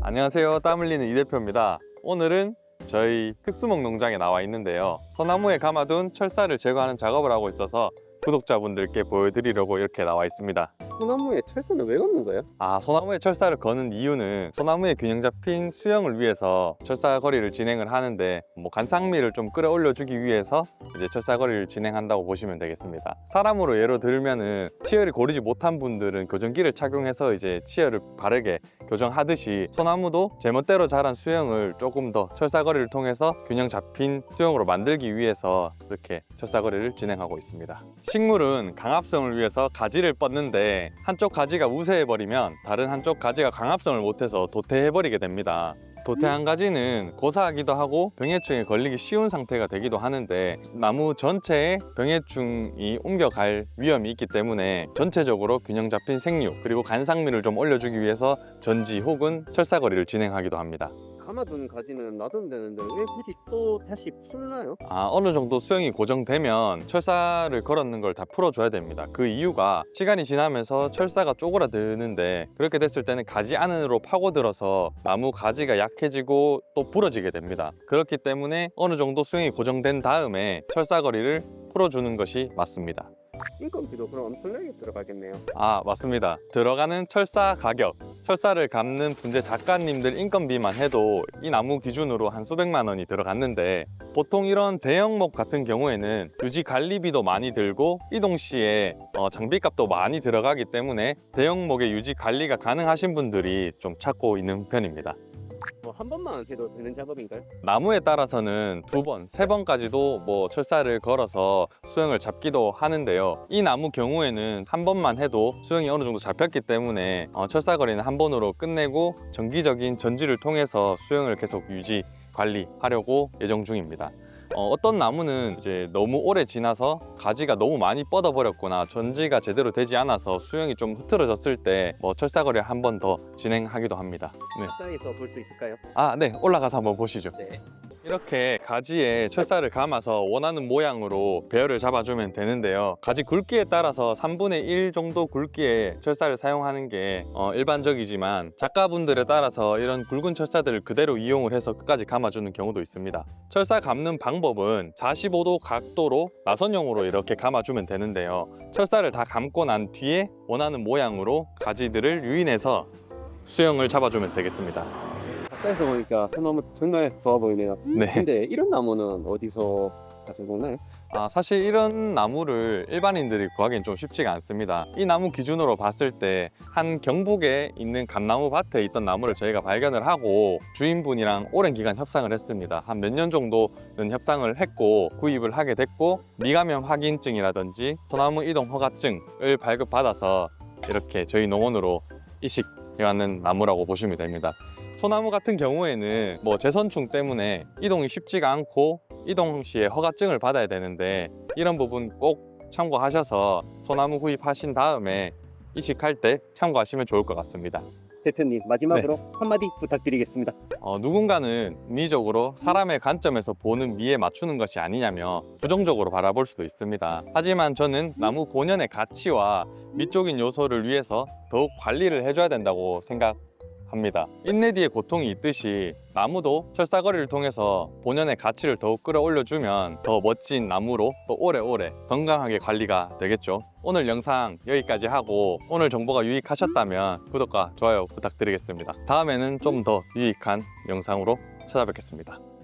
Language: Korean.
안녕하세요. 땀 흘리는 이 대표입니다. 오늘은 저희 특수목 농장에 나와 있는데요. 소나무에 감아둔 철사를 제거하는 작업을 하고 있어서 구독자분들께 보여드리려고 이렇게 나와 있습니다. 소나무에 철사는 왜 걷는 거예요? 아, 소나무에 철사를 거는 이유는 소나무의 균형 잡힌 수영을 위해서 철사 거리를 진행을 하는데 뭐 간상미를 좀 끌어올려 주기 위해서 이제 철사 거리를 진행한다고 보시면 되겠습니다. 사람으로 예로 들면은 치열이 고르지 못한 분들은 교정기를 착용해서 이제 치열을 바르게 교정하듯이 소나무도 제멋대로 자란 수영을 조금 더 철사 거리를 통해서 균형 잡힌 수영으로 만들기 위해서 이렇게 철사 거리를 진행하고 있습니다. 식물은 강압성을 위해서 가지를 뻗는데 한쪽 가지가 우세해버리면 다른 한쪽 가지가 강압성을 못해서 도태해버리게 됩니다. 도태한 가지는 고사하기도 하고 병해충에 걸리기 쉬운 상태가 되기도 하는데 나무 전체에 병해충이 옮겨갈 위험이 있기 때문에 전체적으로 균형 잡힌 생육 그리고 간상미를 좀 올려주기 위해서 전지 혹은 철사거리를 진행하기도 합니다. 감아둔 가지는 놔두면 되는데 왜 굳이 또 다시 풀나요? 아, 어느 정도 수영이 고정되면 철사를 걸었는 걸 다 풀어줘야 됩니다. 그 이유가 시간이 지나면서 철사가 쪼그라드는데 그렇게 됐을 때는 가지 안으로 파고들어서 나무 가지가 약해지고 또 부러지게 됩니다. 그렇기 때문에 어느 정도 수영이 고정된 다음에 철사거리를 풀어주는 것이 맞습니다. 인건비도 그럼 엄청나게 들어가겠네요. 아, 맞습니다. 들어가는 철사 가격, 철사를 감는 분재 작가님들 인건비만 해도 이 나무 기준으로 한 수백만 원이 들어갔는데 보통 이런 대형목 같은 경우에는 유지 관리비도 많이 들고 이동 시에 어, 장비값도 많이 들어가기 때문에 대형목의 유지 관리가 가능하신 분들이 좀 찾고 있는 편입니다. 뭐한 번만 해도 되는 작업인가요? 나무에 따라서는 두 번, 세 번까지도 뭐 철사를 걸어서 수영을 잡기도 하는데요. 이 나무 경우에는 한 번만 해도 수영이 어느 정도 잡혔기 때문에 어, 철사거리는 한 번으로 끝내고 정기적인 전지를 통해서 수영을 계속 유지 관리하려고 예정 중입니다. 어, 떤 나무는 이제 너무 오래 지나서 가지가 너무 많이 뻗어 버렸거나 전지가 제대로 되지 않아서 수영이 좀 흐트러졌을 때 뭐 철사거리를 한 번 더 진행하기도 합니다. 네. 가까이서 볼 수 있을까요? 아, 네. 올라가서 한번 보시죠. 네. 이렇게 가지에 철사를 감아서 원하는 모양으로 배열을 잡아주면 되는데요. 가지 굵기에 따라서 3분의 1 정도 굵기의 철사를 사용하는 게 어, 일반적이지만 작가분들에 따라서 이런 굵은 철사들을 그대로 이용을 해서 끝까지 감아주는 경우도 있습니다. 철사 감는 방법은 45도 각도로 나선형으로 이렇게 감아주면 되는데요. 철사를 다 감고 난 뒤에 원하는 모양으로 가지들을 유인해서 수영을 잡아주면 되겠습니다. 가까이서 보니까 소나무 정말 좋아 보이네요. 네. 근데 이런 나무는 어디서 자주 보나요? 아, 사실 이런 나무를 일반인들이 구하기는 좀 쉽지가 않습니다. 이 나무 기준으로 봤을 때 한 경북에 있는 감나무 밭에 있던 나무를 저희가 발견을 하고 주인분이랑 오랜 기간 협상을 했습니다. 한 몇 년 정도는 협상을 했고 구입을 하게 됐고 미감염 확인증이라든지 소나무 이동 허가증을 발급받아서 이렇게 저희 농원으로 이식해 왔는 나무라고 보시면 됩니다. 소나무 같은 경우에는 뭐 재선충 때문에 이동이 쉽지가 않고 이동 시에 허가증을 받아야 되는데 이런 부분 꼭 참고하셔서 소나무 구입하신 다음에 이식할 때 참고하시면 좋을 것 같습니다. 대표님 마지막으로 한마디 부탁드리겠습니다. 어, 누군가는 인위적으로 사람의 관점에서 보는 미에 맞추는 것이 아니냐며 부정적으로 바라볼 수도 있습니다. 하지만 저는 나무 본연의 가치와 미적인 요소를 위해서 더욱 관리를 해줘야 된다고 생각 합니다. 인내디의 고통이 있듯이 나무도 철사거리를 통해서 본연의 가치를 더욱 끌어올려주면 더 멋진 나무로 또 오래오래 건강하게 관리가 되겠죠. 오늘 영상 여기까지 하고 오늘 정보가 유익하셨다면 구독과 좋아요 부탁드리겠습니다. 다음에는 좀 더 유익한 영상으로 찾아뵙겠습니다.